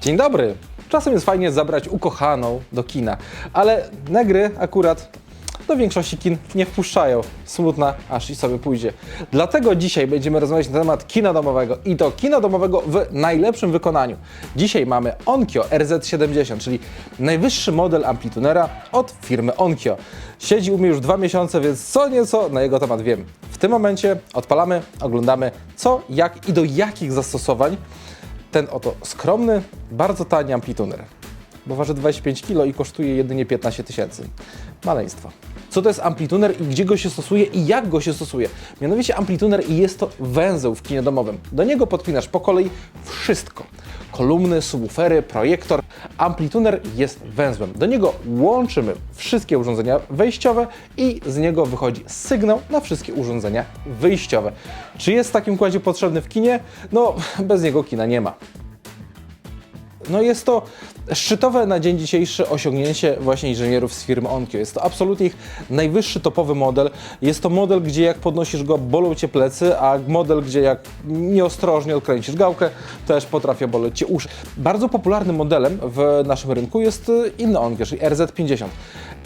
Dzień dobry. Czasem jest fajnie zabrać ukochaną do kina, ale na gry akurat do większości kin nie wpuszczają. Smutna, aż i sobie pójdzie. Dlatego dzisiaj będziemy rozmawiać na temat kina domowego i to kina domowego w najlepszym wykonaniu. Dzisiaj mamy Onkyo RZ70, czyli najwyższy model amplitunera od firmy Onkyo. Siedzi u mnie już dwa miesiące, więc co nieco na jego temat wiem. W tym momencie odpalamy, oglądamy co, jak i do jakich zastosowań ten oto skromny, bardzo tani amplituner, bo waży 25 kg i kosztuje jedynie 15 tysięcy. Maleństwo. Co to jest amplituner i gdzie go się stosuje i jak go się stosuje? Mianowicie amplituner jest to węzeł w kinie domowym. Do niego podpinasz po kolei wszystko. Kolumny, subwoofery, projektor. Amplituner jest węzłem. Do niego łączymy wszystkie urządzenia wejściowe i z niego wychodzi sygnał na wszystkie urządzenia wyjściowe. Czy jest w takim układzie potrzebny w kinie? No, bez niego kina nie ma. No jest to szczytowe na dzień dzisiejszy osiągnięcie właśnie inżynierów z firmy Onkyo. Jest to absolutnie ich najwyższy topowy model. Jest to model, gdzie jak podnosisz go, bolą Cię plecy, a model, gdzie jak nieostrożnie odkręcisz gałkę, też potrafi boleć Cię uszy. Bardzo popularnym modelem w naszym rynku jest y, inny Onkyo, czyli RZ50.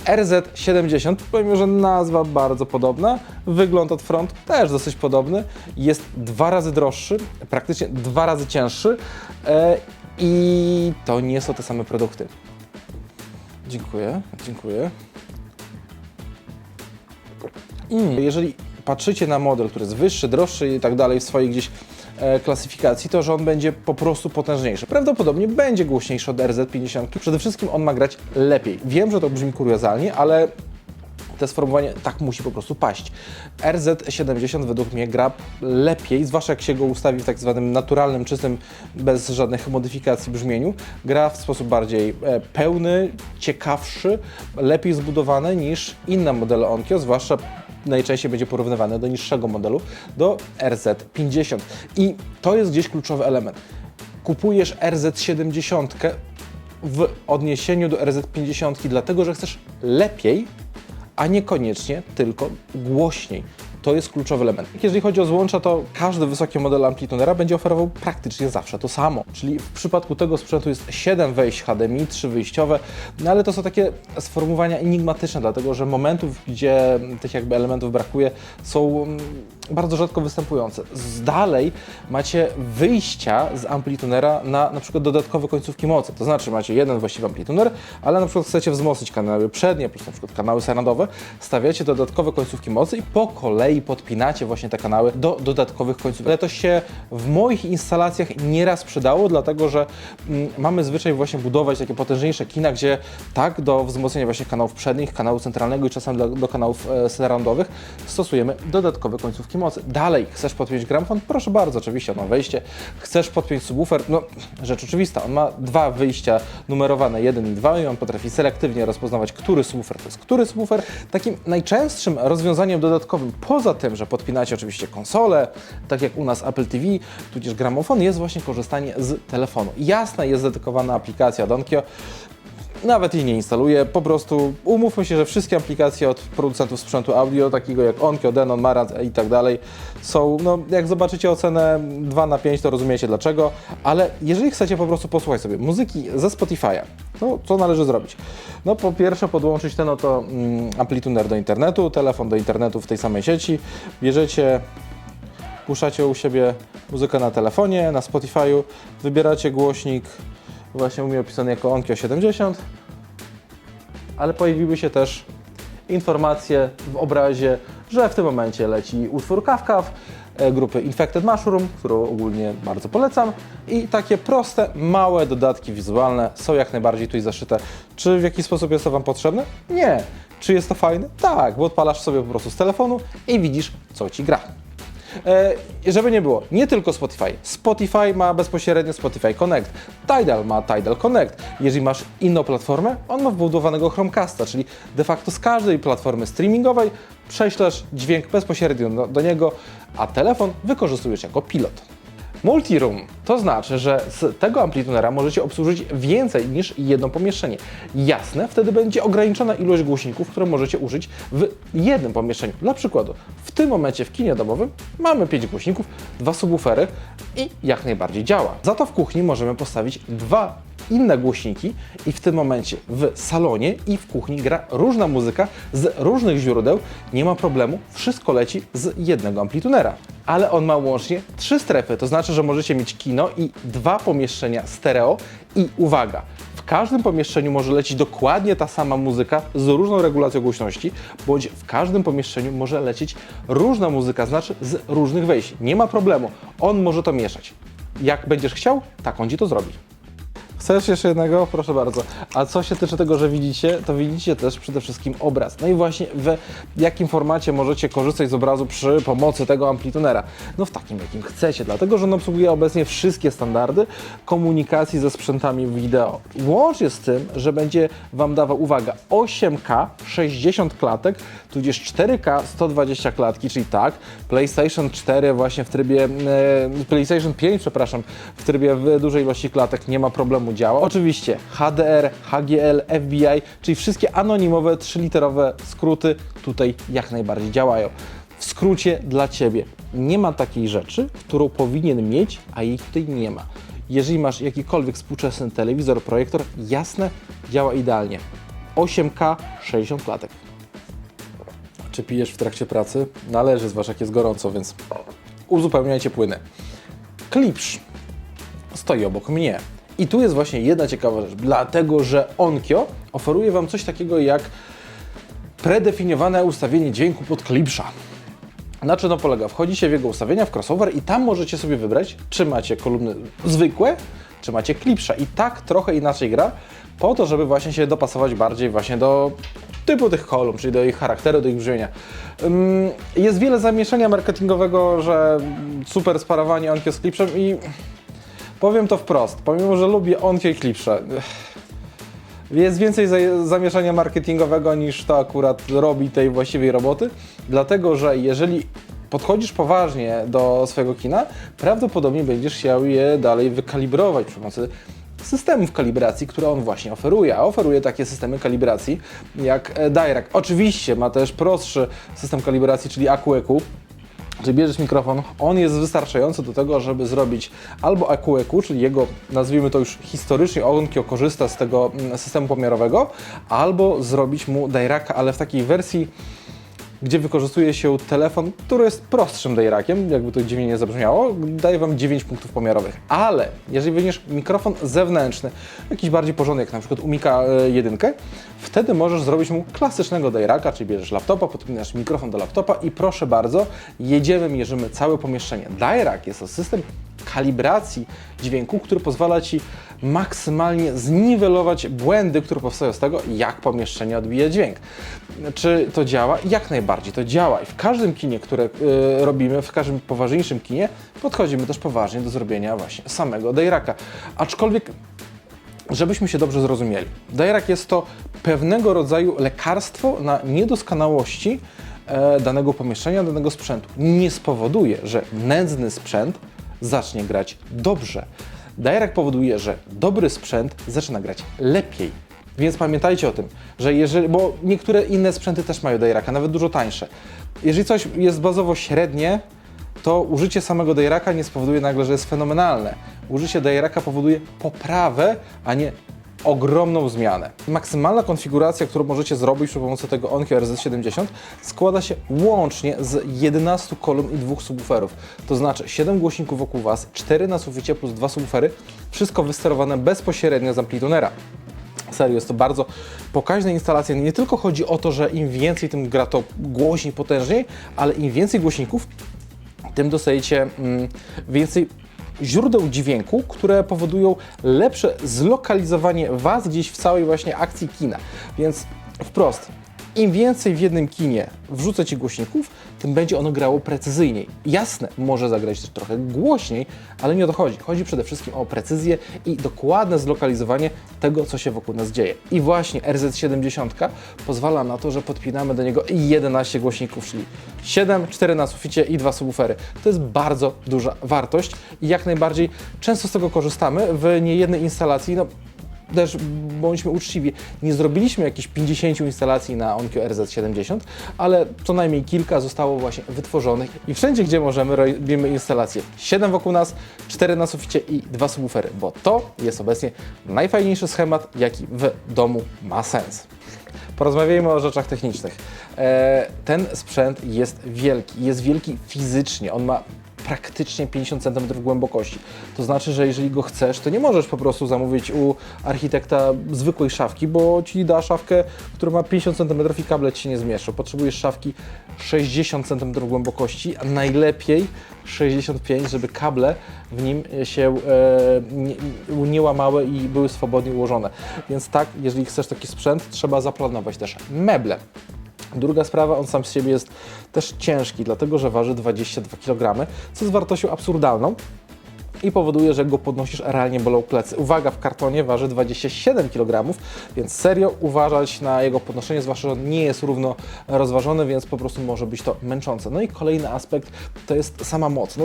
RZ70, pomimo że nazwa bardzo podobna, wygląd od frontu też dosyć podobny, jest dwa razy droższy, praktycznie dwa razy cięższy e, i to nie są te same produkty. Dziękuję, dziękuję. Jeżeli patrzycie na model, który jest wyższy, droższy i tak dalej w swojej gdzieś e, klasyfikacji, to że on będzie po prostu potężniejszy. Prawdopodobnie będzie głośniejszy od RZ50. Przede wszystkim on ma grać lepiej. Wiem, że to brzmi kuriozalnie, ale te sformułowanie tak musi po prostu paść. RZ70 według mnie gra lepiej, zwłaszcza jak się go ustawi w tak zwanym naturalnym, czystym, bez żadnych modyfikacji brzmieniu. Gra w sposób bardziej e, pełny, ciekawszy, lepiej zbudowany niż inne modele Onkyo, zwłaszcza najczęściej będzie porównywane do niższego modelu, do RZ50. I to jest gdzieś kluczowy element. Kupujesz RZ70 w odniesieniu do RZ50, dlatego że chcesz lepiej, a niekoniecznie tylko głośniej. To jest kluczowy element. Jeżeli chodzi o złącza, to każdy wysoki model amplitunera będzie oferował praktycznie zawsze to samo. Czyli w przypadku tego sprzętu jest 7 wejść HDMI, 3 wyjściowe, no ale to są takie sformułowania enigmatyczne, dlatego że momentów, gdzie tych jakby elementów brakuje, są mm, bardzo rzadko występujące. Z dalej macie wyjścia z amplitunera na na przykład dodatkowe końcówki mocy. To znaczy macie jeden właściwy amplituner, ale na przykład chcecie wzmocnić kanały przednie plus na przykład kanały surroundowe, stawiacie dodatkowe końcówki mocy i po kolei podpinacie właśnie te kanały do dodatkowych końcówek. Ale to się w moich instalacjach nieraz przydało, dlatego że mm, mamy zwyczaj właśnie budować takie potężniejsze kina, gdzie tak do wzmocnienia właśnie kanałów przednich, kanału centralnego i czasem do, do kanałów e, stosujemy dodatkowe końcówki mocy. Dalej, chcesz podpiąć gramofon? Proszę bardzo, oczywiście, on ma wejście. Chcesz podpiąć subwoofer? No, rzecz oczywista, on ma dwa wyjścia numerowane, jeden i dwa i on potrafi selektywnie rozpoznawać, który subwoofer to jest który subwoofer. Takim najczęstszym rozwiązaniem dodatkowym, poza tym, że podpinacie oczywiście konsolę, tak jak u nas Apple TV, tudzież gramofon, jest właśnie korzystanie z telefonu. Jasna jest dedykowana aplikacja Donkio, nawet jej nie instaluję, po prostu umówmy się, że wszystkie aplikacje od producentów sprzętu audio, takiego jak Onkyo, Denon, Marantz i tak dalej, są, no jak zobaczycie ocenę 2 na 5, to rozumiecie dlaczego, ale jeżeli chcecie po prostu posłuchać sobie muzyki ze Spotify'a, to co należy zrobić? No po pierwsze podłączyć ten oto mm, amplituner do internetu, telefon do internetu w tej samej sieci, bierzecie puszczacie u siebie muzykę na telefonie, na Spotify'u, wybieracie głośnik, właśnie u mnie opisany jako Onkyo 70, ale pojawiły się też informacje w obrazie, że w tym momencie leci utwór Kawkaw e, grupy Infected Mushroom, którą ogólnie bardzo polecam i takie proste, małe dodatki wizualne są jak najbardziej tutaj zaszyte. Czy w jakiś sposób jest to Wam potrzebne? Nie. Czy jest to fajne? Tak, bo odpalasz sobie po prostu z telefonu i widzisz, co Ci gra. E, żeby nie było, nie tylko Spotify. Spotify ma bezpośrednio Spotify Connect. Tidal ma Tidal Connect. Jeżeli masz inną platformę, on ma wbudowanego Chromecasta, czyli de facto z każdej platformy streamingowej prześlesz dźwięk bezpośrednio do, do niego, a telefon wykorzystujesz jako pilot. Multiroom to znaczy, że z tego amplitunera możecie obsłużyć więcej niż jedno pomieszczenie. Jasne, wtedy będzie ograniczona ilość głośników, które możecie użyć w jednym pomieszczeniu. Dla przykładu, w tym momencie w kinie domowym mamy 5 głośników, dwa subwoofery, i jak najbardziej działa. Za to w kuchni możemy postawić dwa inne głośniki i w tym momencie w salonie i w kuchni gra różna muzyka z różnych źródeł, nie ma problemu, wszystko leci z jednego amplitunera. Ale on ma łącznie trzy strefy, to znaczy, że możecie mieć kino i dwa pomieszczenia stereo i uwaga, w każdym pomieszczeniu może lecieć dokładnie ta sama muzyka z różną regulacją głośności, bądź w każdym pomieszczeniu może lecieć różna muzyka, znaczy z różnych wejść. Nie ma problemu, on może to mieszać. Jak będziesz chciał, tak on ci to zrobi. Chcesz jeszcze jednego? Proszę bardzo. A co się tyczy tego, że widzicie, to widzicie też przede wszystkim obraz. No i właśnie w jakim formacie możecie korzystać z obrazu przy pomocy tego amplitunera? No w takim, jakim chcecie, dlatego że on obsługuje obecnie wszystkie standardy komunikacji ze sprzętami wideo. Łącznie z tym, że będzie Wam dawał, uwaga, 8K 60 klatek, tudzież 4K 120 klatki, czyli tak, PlayStation 4 właśnie w trybie, e, PlayStation 5, przepraszam, w trybie w dużej ilości klatek nie ma problemu działa. Oczywiście HDR, HGL, FBI, czyli wszystkie anonimowe, trzyliterowe skróty tutaj jak najbardziej działają. W skrócie dla Ciebie nie ma takiej rzeczy, którą powinien mieć, a jej tutaj nie ma. Jeżeli masz jakikolwiek współczesny telewizor, projektor, jasne, działa idealnie. 8K, 60 klatek. Czy pijesz w trakcie pracy? Należy, zwłaszcza jak jest gorąco, więc uzupełniajcie płyny. Klipsz stoi obok mnie. I tu jest właśnie jedna ciekawa rzecz, dlatego że Onkyo oferuje Wam coś takiego jak predefiniowane ustawienie dźwięku pod klipsza. Na czym to polega? Wchodzicie w jego ustawienia, w crossover i tam możecie sobie wybrać, czy macie kolumny zwykłe, czy macie klipsza. I tak trochę inaczej gra, po to, żeby właśnie się dopasować bardziej właśnie do typu tych kolumn, czyli do ich charakteru, do ich brzmienia. Jest wiele zamieszania marketingowego, że super sparowanie Onkyo z klipszem i powiem to wprost, pomimo, że lubię Onkyo i klipsze, jest więcej za- zamieszania marketingowego niż to akurat robi tej właściwej roboty, dlatego że jeżeli podchodzisz poważnie do swojego kina, prawdopodobnie będziesz chciał je dalej wykalibrować przy pomocy systemów kalibracji, które on właśnie oferuje, a oferuje takie systemy kalibracji jak e, Dirac. Oczywiście ma też prostszy system kalibracji, czyli AQEQ, że bierzesz mikrofon, on jest wystarczający do tego, żeby zrobić albo AQEQ, czyli jego, nazwijmy to już historycznie, Onkyo korzysta z tego mm, systemu pomiarowego, albo zrobić mu Diraca, ale w takiej wersji, gdzie wykorzystuje się telefon, który jest prostszym Dirakiem, jakby to dziwnie nie zabrzmiało, daje Wam 9 punktów pomiarowych. Ale jeżeli weźmiesz mikrofon zewnętrzny, jakiś bardziej porządny, jak na przykład Umika 1, wtedy możesz zrobić mu klasycznego Diraka, czyli bierzesz laptopa, podpinasz mikrofon do laptopa i proszę bardzo, jedziemy, mierzymy całe pomieszczenie. Dirac jest to system kalibracji dźwięku, który pozwala Ci maksymalnie zniwelować błędy, które powstają z tego, jak pomieszczenie odbija dźwięk. Czy to działa? Jak najbardziej to działa. I w każdym kinie, które y, robimy, w każdym poważniejszym kinie, podchodzimy też poważnie do zrobienia właśnie samego Diraca. Aczkolwiek Żebyśmy się dobrze zrozumieli. Dirac jest to pewnego rodzaju lekarstwo na niedoskonałości e, danego pomieszczenia, danego sprzętu. Nie spowoduje, że nędzny sprzęt zacznie grać dobrze. Dirac powoduje, że dobry sprzęt zaczyna grać lepiej. Więc pamiętajcie o tym, że jeżeli, bo niektóre inne sprzęty też mają Diraca, nawet dużo tańsze. Jeżeli coś jest bazowo średnie, to użycie samego Diraca nie spowoduje nagle, że jest fenomenalne. Użycie Diraca powoduje poprawę, a nie ogromną zmianę. Maksymalna konfiguracja, którą możecie zrobić przy pomocy tego Onkyo RZ70 składa się łącznie z 11 kolumn i dwóch subwooferów. To znaczy 7 głośników wokół Was, 4 na suficie plus 2 subwoofery, wszystko wysterowane bezpośrednio z amplitunera. Serio, jest to bardzo pokaźna instalacja. Nie tylko chodzi o to, że im więcej, tym gra to głośniej, potężniej, ale im więcej głośników, tym dostajecie mm, więcej źródeł dźwięku, które powodują lepsze zlokalizowanie Was gdzieś w całej właśnie akcji kina. Więc wprost, im więcej w jednym kinie wrzucę Ci głośników, tym będzie ono grało precyzyjniej. Jasne, może zagrać też trochę głośniej, ale nie o to chodzi. Chodzi przede wszystkim o precyzję i dokładne zlokalizowanie tego, co się wokół nas dzieje. I właśnie RZ70 pozwala na to, że podpinamy do niego 11 głośników, czyli 7, 4 na suficie i 2 subwoofery. To jest bardzo duża wartość i jak najbardziej często z tego korzystamy w niejednej instalacji. No, też bądźmy uczciwi, nie zrobiliśmy jakichś 50 instalacji na Onkyo RZ70, ale co najmniej kilka zostało właśnie wytworzonych i wszędzie, gdzie możemy, robimy instalacje. 7 wokół nas, 4 na suficie i 2 subwoofery, bo to jest obecnie najfajniejszy schemat, jaki w domu ma sens. Porozmawiajmy o rzeczach technicznych. E, ten sprzęt jest wielki, jest wielki fizycznie, on ma praktycznie 50 cm głębokości. To znaczy, że jeżeli go chcesz, to nie możesz po prostu zamówić u architekta zwykłej szafki, bo ci da szafkę, która ma 50 cm i kable ci się nie zmieszczą. Potrzebujesz szafki 60 cm głębokości, a najlepiej 65, żeby kable w nim się e, nie, nie łamały i były swobodnie ułożone. Więc tak, jeżeli chcesz taki sprzęt, trzeba zaplanować też meble. Druga sprawa, on sam z siebie jest też ciężki, dlatego że waży 22 kg, co jest wartością absurdalną i powoduje, że go podnosisz, realnie bolą plecy. Uwaga, w kartonie waży 27 kg, więc serio uważać na jego podnoszenie, zwłaszcza, że on nie jest równo rozważony, więc po prostu może być to męczące. No i kolejny aspekt to jest sama moc. No,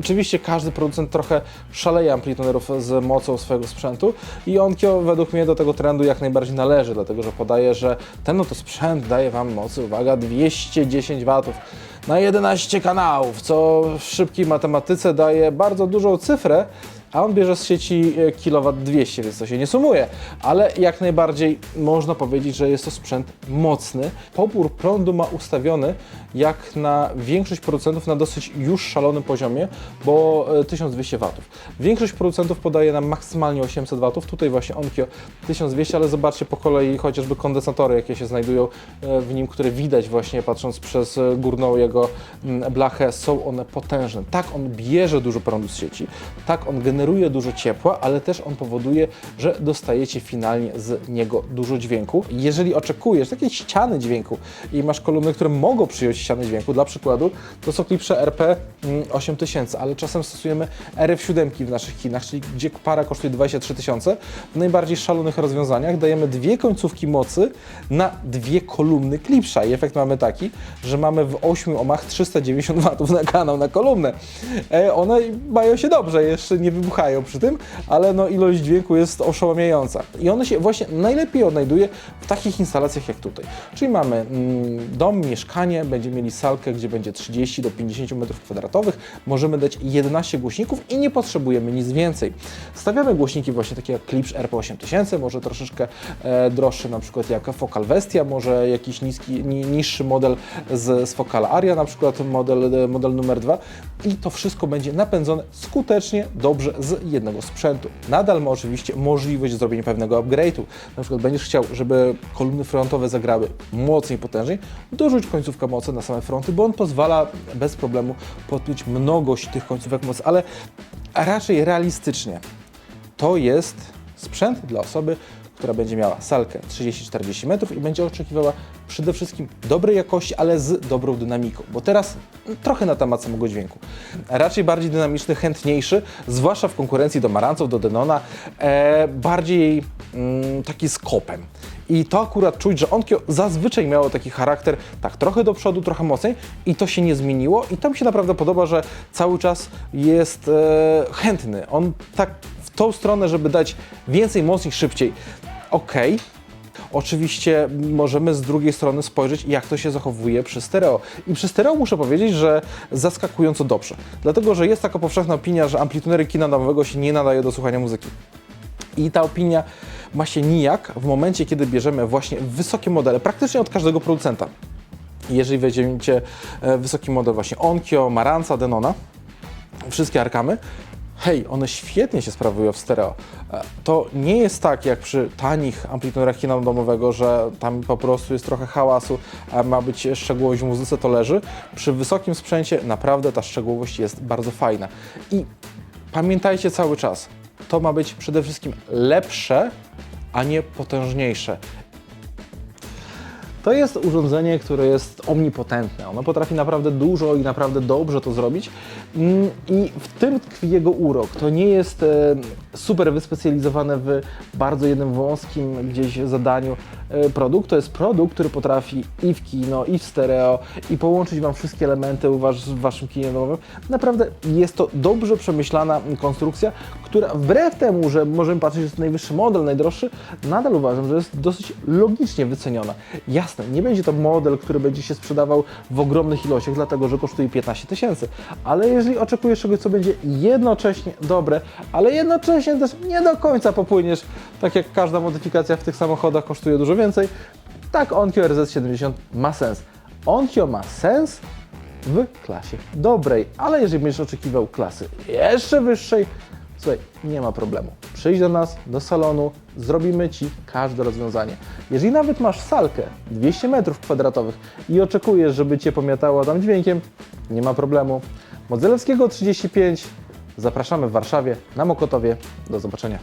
oczywiście każdy producent trochę szaleje amplitunerów z mocą swojego sprzętu i Onkyo według mnie do tego trendu jak najbardziej należy, dlatego że podaje, że ten oto sprzęt daje Wam mocy, uwaga, 210 watów na 11 kanałów, co w szybkiej matematyce daje bardzo dużą cyfrę, a on bierze z sieci e, kilowat 200, więc to się nie sumuje. Ale jak najbardziej można powiedzieć, że jest to sprzęt mocny. Pobór prądu ma ustawiony jak na większość producentów na dosyć już szalonym poziomie, bo e, 1200 watów. Większość producentów podaje nam maksymalnie 800 watów, tutaj właśnie Onkyo 1200, ale zobaczcie po kolei chociażby kondensatory, jakie się znajdują e, w nim, które widać właśnie patrząc przez e, górną jego mm, blachę, są one potężne. Tak, on bierze dużo prądu z sieci, tak, on generuje dużo ciepła, ale też on powoduje, że dostajecie finalnie z niego dużo dźwięku. Jeżeli oczekujesz takiej ściany dźwięku i masz kolumny, które mogą przyjąć ściany dźwięku, dla przykładu, to są klipsze RP mm, 8000, ale czasem stosujemy RF7 w naszych kinach, czyli gdzie para kosztuje 23 tysiące. W najbardziej szalonych rozwiązaniach dajemy dwie końcówki mocy na dwie kolumny klipsza i efekt mamy taki, że mamy w 8 ohmach 390 watów na kanał, na kolumnę. E, one mają się dobrze, jeszcze nie wybuchają przy tym, ale no ilość dźwięku jest oszałamiająca. I one się właśnie najlepiej odnajduje w takich instalacjach jak tutaj. Czyli mamy mm, dom, mieszkanie, będziemy mieli salkę, gdzie będzie 30 do 50 m2, możemy dać 11 głośników i nie potrzebujemy nic więcej. Stawiamy głośniki właśnie takie jak Klipsch RP8000, może troszeczkę e, droższy na przykład jak Focal Vestia, może jakiś niski, ni, niższy model z, z Focala Aria, na przykład model, e, model numer 2 i to wszystko będzie napędzone skutecznie, dobrze z jednego sprzętu. Nadal ma oczywiście możliwość zrobienia pewnego upgrade'u. Na przykład będziesz chciał, żeby kolumny frontowe zagrały mocniej, potężniej, dorzuć końcówkę mocy na same fronty, bo on pozwala bez problemu podpiąć mnogość tych końcówek mocy, ale raczej realistycznie. To jest sprzęt dla osoby, która będzie miała salkę 30-40 metrów i będzie oczekiwała przede wszystkim dobrej jakości, ale z dobrą dynamiką, bo teraz trochę na temat samego dźwięku. Raczej bardziej dynamiczny, chętniejszy, zwłaszcza w konkurencji do Maranców, do Denona, e, bardziej mm, taki z kopem. I to akurat czuć, że Onkyo zazwyczaj miało taki charakter, tak trochę do przodu, trochę mocniej i to się nie zmieniło i to mi się naprawdę podoba, że cały czas jest e, chętny. On tak w tą stronę, żeby dać więcej, mocniej, szybciej. Okej, Oczywiście możemy z drugiej strony spojrzeć, jak to się zachowuje przy stereo. I przy stereo muszę powiedzieć, że zaskakująco dobrze. Dlatego, że jest taka powszechna opinia, że amplitunery kina domowego się nie nadaje do słuchania muzyki. I ta opinia ma się nijak w momencie, kiedy bierzemy właśnie wysokie modele, praktycznie od każdego producenta. Jeżeli weźmiecie e, wysoki model właśnie Onkyo, Maranca, Denona, wszystkie Arkamy, hej, one świetnie się sprawują w stereo. E, To nie jest tak jak przy tanich amplitunerach kina domowego, że tam po prostu jest trochę hałasu, a ma być szczegółowość w muzyce, to leży. Przy wysokim sprzęcie naprawdę ta szczegółowość jest bardzo fajna. I pamiętajcie cały czas, to ma być przede wszystkim lepsze, a nie potężniejsze. To jest urządzenie, które jest omnipotentne. Ono potrafi naprawdę dużo i naprawdę dobrze to zrobić. Mm, I w tym tkwi jego urok. To nie jest e, super wyspecjalizowany w bardzo jednym wąskim gdzieś zadaniu e, produkt. To jest produkt, który potrafi i w kino, i w stereo, i połączyć Wam wszystkie elementy w Waszym kinie domowym. Naprawdę jest to dobrze przemyślana konstrukcja, która wbrew temu, że możemy patrzeć, że jest najwyższy model, najdroższy, nadal uważam, że jest dosyć logicznie wyceniona. Jasne, nie będzie to model, który będzie się sprzedawał w ogromnych ilościach, dlatego że kosztuje 15 tysięcy, ale jeżeli oczekujesz czegoś, co będzie jednocześnie dobre, ale jednocześnie też nie do końca popłyniesz, tak jak każda modyfikacja w tych samochodach kosztuje dużo więcej, tak Onkyo RZ70 ma sens. Onkyo ma sens w klasie dobrej, ale jeżeli będziesz oczekiwał klasy jeszcze wyższej, słuchaj, nie ma problemu. Przyjdź do nas, do salonu, zrobimy Ci każde rozwiązanie. Jeżeli nawet masz salkę 200 m2 i oczekujesz, żeby Cię pomiatało tam dźwiękiem, nie ma problemu. Modzelewskiego 35, zapraszamy w Warszawie, na Mokotowie. Do zobaczenia.